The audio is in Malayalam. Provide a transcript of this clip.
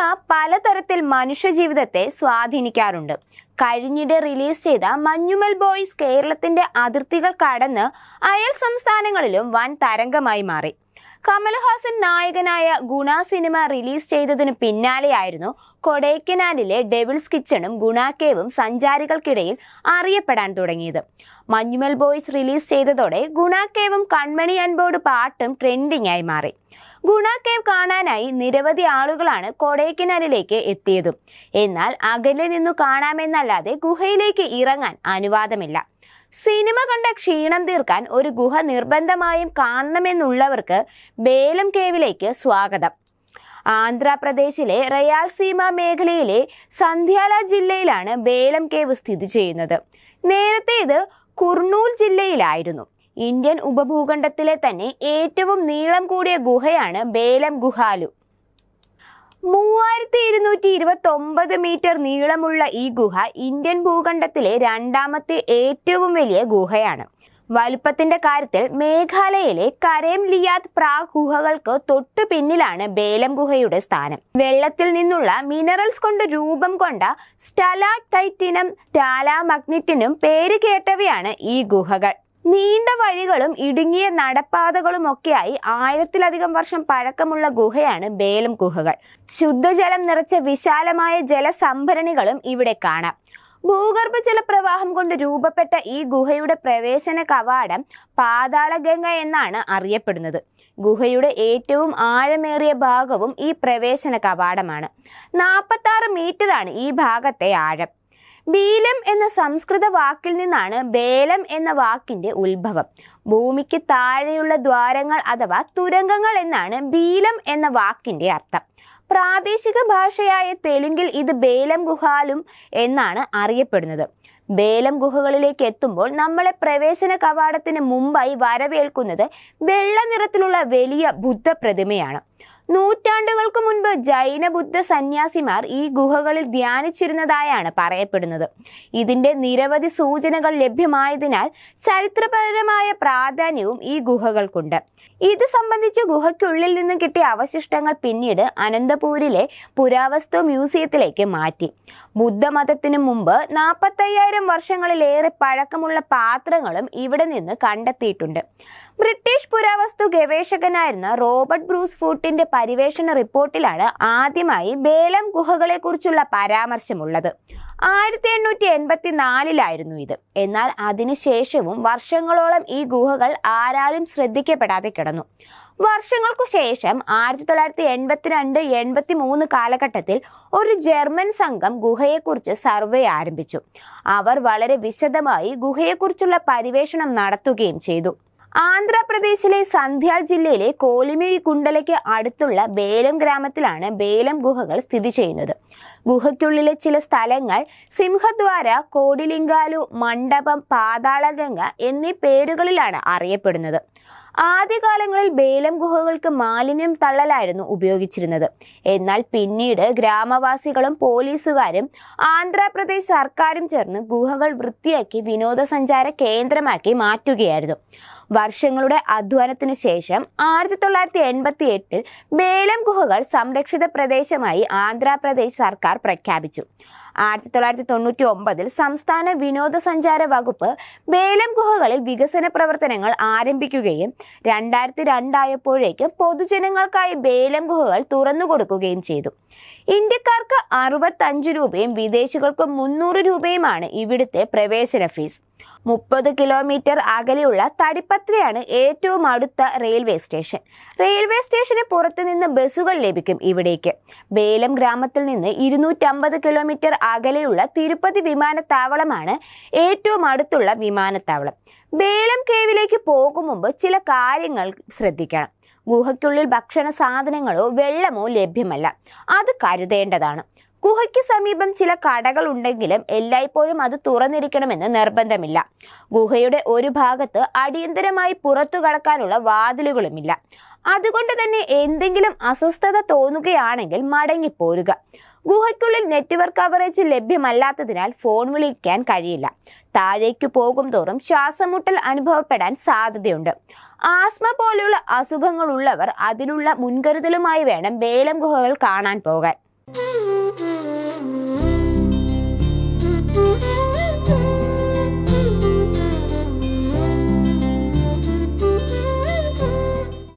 സിനിമ പലതരത്തിൽ മനുഷ്യജീവിതത്തെ സ്വാധീനിക്കാറുണ്ട്. കഴിഞ്ഞിടെ റിലീസ് ചെയ്ത മഞ്ഞുമൽ ബോയ്സ് കേരളത്തിന്റെ അതിർത്തികൾ കടന്ന് അയൽ സംസ്ഥാനങ്ങളിലും വൻ തരംഗമായി മാറി. കമൽഹാസൻ നായകനായ ഗുണ സിനിമ റിലീസ് ചെയ്തതിനു പിന്നാലെയായിരുന്നു കൊടൈക്കനാലിലെ ഡെവിൾസ് കിച്ചണും ഗുണാക്കേവും സഞ്ചാരികൾക്കിടയിൽ അറിയപ്പെടാൻ തുടങ്ങിയത്. മഞ്ഞുമൽ ബോയ്സ് റിലീസ് ചെയ്തതോടെ ഗുണാക്കേവും കൺമണി അൻപോട് പാട്ടും ട്രെൻഡിംഗ് ആയി മാറി. ഗുണ കേവ് കാണാനായി നിരവധി ആളുകളാണ് കൊടൈക്കനാലിലേക്ക് എത്തിയതും. എന്നാൽ അകലെ നിന്നു കാണാമെന്നല്ലാതെ ഗുഹയിലേക്ക് ഇറങ്ങാൻ അനുവാദമില്ല. സിനിമ കണ്ട ക്ഷീണം തീർക്കാൻ ഒരു ഗുഹ നിർബന്ധമായും കാണണമെന്നുള്ളവർക്ക് ബേലം കേവിലേക്ക് സ്വാഗതം. ആന്ധ്രാപ്രദേശിലെ റയാൽസീമ മേഖലയിലെ സന്ധ്യാല ജില്ലയിലാണ് ബേലം കേവ് സ്ഥിതി ചെയ്യുന്നത്. നേരത്തെ ഇത് കുർണൂൽ ജില്ലയിലായിരുന്നു. ഇന്ത്യൻ ഉപഭൂഖണ്ഡത്തിലെ തന്നെ ഏറ്റവും നീളം കൂടിയ ഗുഹയാണ് ബേലം ഗുഹാലു. മൂവായിരത്തി ഇരുന്നൂറ്റി ഇരുപത്തി ഒമ്പത് മീറ്റർ നീളമുള്ള ഈ ഗുഹ ഇന്ത്യൻ ഭൂഖണ്ഡത്തിലെ രണ്ടാമത്തെ ഏറ്റവും വലിയ ഗുഹയാണ്. വലുപ്പത്തിന്റെ കാര്യത്തിൽ മേഘാലയയിലെ കരേം ലിയാത് പ്രാഗ് ഗുഹകൾക്ക് തൊട്ടു പിന്നിലാണ് ബേലം ഗുഹയുടെ സ്ഥാനം. വെള്ളത്തിൽ നിന്നുള്ള മിനറൽസ് കൊണ്ട് രൂപം കൊണ്ട സ്റ്റലാ ടൈറ്റിനും സ്റ്റാലാ മഗ്നറ്റിനും പേര് കേട്ടവയാണ് ഈ ഗുഹകൾ. നീണ്ട വഴികളും ഇടുങ്ങിയ നടപ്പാതകളും ഒക്കെയായി ആയിരത്തിലധികം വർഷം പഴക്കമുള്ള ഗുഹയാണ് ബേലം ഗുഹകൾ. ശുദ്ധജലം നിറച്ച വിശാലമായ ജലസംഭരണികളും ഇവിടെ കാണാം. ഭൂഗർഭജല പ്രവാഹം കൊണ്ട് രൂപപ്പെട്ട ഈ ഗുഹയുടെ പ്രവേശന കവാടം പാതാളഗംഗ എന്നാണ് അറിയപ്പെടുന്നത്. ഗുഹയുടെ ഏറ്റവും ആഴമേറിയ ഭാഗവും ഈ പ്രവേശന കവാടമാണ്. നാൽപ്പത്തി ആറ് മീറ്ററാണ് ഈ ഭാഗത്തെ ആഴം. ബീലം എന്ന സംസ്കൃത വാക്കിൽ നിന്നാണ് ബേലം എന്ന വാക്കിന്റെ ഉത്ഭവം. ഭൂമിക്ക് താഴെയുള്ള ദ്വാരങ്ങൾ അഥവാ തുരങ്കങ്ങൾ എന്നാണ് ബീലം എന്ന വാക്കിന്റെ അർത്ഥം. പ്രാദേശിക ഭാഷയായ തെലുങ്കിൽ ഇത് ബേലം ഗുഹാലും എന്നാണ് അറിയപ്പെടുന്നത്. ബേലം ഗുഹകളിലേക്ക് എത്തുമ്പോൾ നമ്മളെ പ്രവേശന കവാടത്തിന് മുമ്പായി വരവേൽക്കുന്നത് വെള്ള നിറത്തിലുള്ള വലിയ ബുദ്ധ പ്രതിമയാണ് നൂറ്റാണ്ടുകൾക്ക് മുൻപ് ജൈന ബുദ്ധ സന്യാസിമാർ ഈ ഗുഹകളിൽ ധ്യാനിച്ചിരുന്നതായാണ് പറയപ്പെടുന്നത്. ഇതിന്റെ നിരവധി സൂചനകൾ ലഭ്യമായതിനാൽ ചരിത്രപരമായ പ്രാധാന്യവും ഈ ഗുഹകൾക്കുണ്ട്. ഇത് സംബന്ധിച്ച് ഗുഹയ്ക്കുള്ളിൽ നിന്ന് കിട്ടിയ അവശിഷ്ടങ്ങൾ പിന്നീട് അനന്തപൂരിലെ പുരാവസ്തു മ്യൂസിയത്തിലേക്ക് മാറ്റി. ബുദ്ധമതത്തിനു മുമ്പ് നാൽപ്പത്തയ്യായിരം വർഷങ്ങളിലേറെ പഴക്കമുള്ള പാത്രങ്ങളും ഇവിടെ നിന്ന് കണ്ടെത്തിയിട്ടുണ്ട്. ബ്രിട്ടീഷ് പുരാവസ്തു ഗവേഷകനായിരുന്ന റോബർട്ട് ബ്രൂസ് ഫൂട്ടിന്റെ പരിവേഷണ റിപ്പോർട്ടിലാണ് ആദ്യമായി ബേലം ഗുഹകളെ കുറിച്ചുള്ള പരാമർശമുള്ളത്. ആയിരത്തി എണ്ണൂറ്റി എൺപത്തി നാലിലായിരുന്നു ഇത്. എന്നാൽ അതിനുശേഷവും വർഷങ്ങളോളം ഈ ഗുഹകൾ ആരാലും ശ്രദ്ധിക്കപ്പെടാതെ കിടന്നു. വർഷങ്ങൾക്കു ശേഷം ആയിരത്തി തൊള്ളായിരത്തി എൺപത്തിരണ്ട് എൺപത്തി മൂന്ന് കാലഘട്ടത്തിൽ ഒരു ജർമ്മൻ സംഘം ഗുഹയെക്കുറിച്ച് സർവേ ആരംഭിച്ചു. അവർ വളരെ വിശദമായി ഗുഹയെക്കുറിച്ചുള്ള പരിവേഷണം നടത്തുകയും ചെയ്തു. ആന്ധ്രാപ്രദേശിലെ സന്ധ്യാൽ ജില്ലയിലെ കോലിമേരി കുണ്ടലയ്ക്ക് അടുത്തുള്ള ബേലം ഗ്രാമത്തിലാണ് ബേലം ഗുഹകൾ സ്ഥിതി ചെയ്യുന്നത്. ഗുഹയ്ക്കുള്ളിലെ ചില സ്ഥലങ്ങൾ സിംഹദ്വാര കോടിലിംഗാലു മണ്ഡപം പാതാളഗംഗ എന്നീ പേരുകളിലാണ് അറിയപ്പെടുന്നത്. ആദ്യകാലങ്ങളിൽ ബേലം ഗുഹകൾക്ക് മാലിന്യം തള്ളലായിരുന്നു ഉപയോഗിച്ചിരുന്നത്. എന്നാൽ പിന്നീട് ഗ്രാമവാസികളും പോലീസുകാരും ആന്ധ്രാപ്രദേശ് സർക്കാരും ചേർന്ന് ഗുഹകൾ വൃത്തിയാക്കി വിനോദസഞ്ചാര കേന്ദ്രമാക്കി മാറ്റുകയായിരുന്നു. വർഷങ്ങളുടെ അധ്വാനത്തിനു ശേഷം ആയിരത്തി തൊള്ളായിരത്തി എൺപത്തി എട്ടിൽ ബേലം ഗുഹകൾ സംരക്ഷിത പ്രദേശമായി ആന്ധ്രാപ്രദേശ് സർക്കാർ പ്രഖ്യാപിച്ചു. ആയിരത്തി തൊള്ളായിരത്തി തൊണ്ണൂറ്റി ഒമ്പതിൽ സംസ്ഥാന വിനോദസഞ്ചാര വകുപ്പ് ബേലം ഗുഹകളിൽ വികസന പ്രവർത്തനങ്ങൾ ആരംഭിക്കുകയും രണ്ടായിരത്തി രണ്ടായപ്പോഴേക്ക് പൊതുജനങ്ങൾക്കായി ബേലം ഗുഹകൾ തുറന്നു കൊടുക്കുകയും ചെയ്തു. ഇന്ത്യക്കാർക്ക് അറുപത്തഞ്ച് രൂപയും വിദേശികൾക്ക് മുന്നൂറ് രൂപയുമാണ് ഇവിടുത്തെ പ്രവേശന ഫീസ്. മുപ്പത് കിലോമീറ്റർ അകലെയുള്ള തടിപ്പത്രയാണ് ഏറ്റവും അടുത്ത റെയിൽവേ സ്റ്റേഷൻ. റെയിൽവേ സ്റ്റേഷന് പുറത്തു നിന്ന് ബസ്സുകൾ ലഭിക്കും ഇവിടേക്ക്. ബേലം ഗ്രാമത്തിൽ നിന്ന് ഇരുന്നൂറ്റമ്പത് കിലോമീറ്റർ അകലെയുള്ള തിരുപ്പതി വിമാനത്താവളമാണ് ഏറ്റവും അടുത്തുള്ള വിമാനത്താവളം. ബേലം കേവിലേക്ക് പോകും മുമ്പ് ചില കാര്യങ്ങൾ ശ്രദ്ധിക്കണം. ഗുഹയ്ക്കുള്ളിൽ ഭക്ഷണ സാധനങ്ങളോ വെള്ളമോ ലഭ്യമല്ല. അത് കരുതേണ്ടതാണ്. ഗുഹയ്ക്ക് സമീപം ചില കടകൾ ഉണ്ടെങ്കിലും എല്ലായ്പ്പോഴും അത് തുറന്നിരിക്കണമെന്ന് നിർബന്ധമില്ല. ഗുഹയുടെ ഒരു ഭാഗത്ത് അടിയന്തരമായി പുറത്തു കടക്കാനുള്ള വാതിലുകളുമില്ല. അതുകൊണ്ട് തന്നെ എന്തെങ്കിലും അസ്വസ്ഥത തോന്നുകയാണെങ്കിൽ മടങ്ങിപ്പോരുക. ഗുഹയ്ക്കുള്ളിൽ നെറ്റ്വർക്ക് കവറേജ് ലഭ്യമല്ലാത്തതിനാൽ ഫോൺ വിളിക്കാൻ കഴിയില്ല. താഴേക്ക് പോകും തോറും ശ്വാസമുട്ടൽ അനുഭവപ്പെടാൻ സാധ്യതയുണ്ട്. ആസ്മ പോലെയുള്ള അസുഖങ്ങളുള്ളവർ അതിനുള്ള മുൻകരുതലുമായി വേണം ബേലം ഗുഹകൾ കാണാൻ പോകാൻ.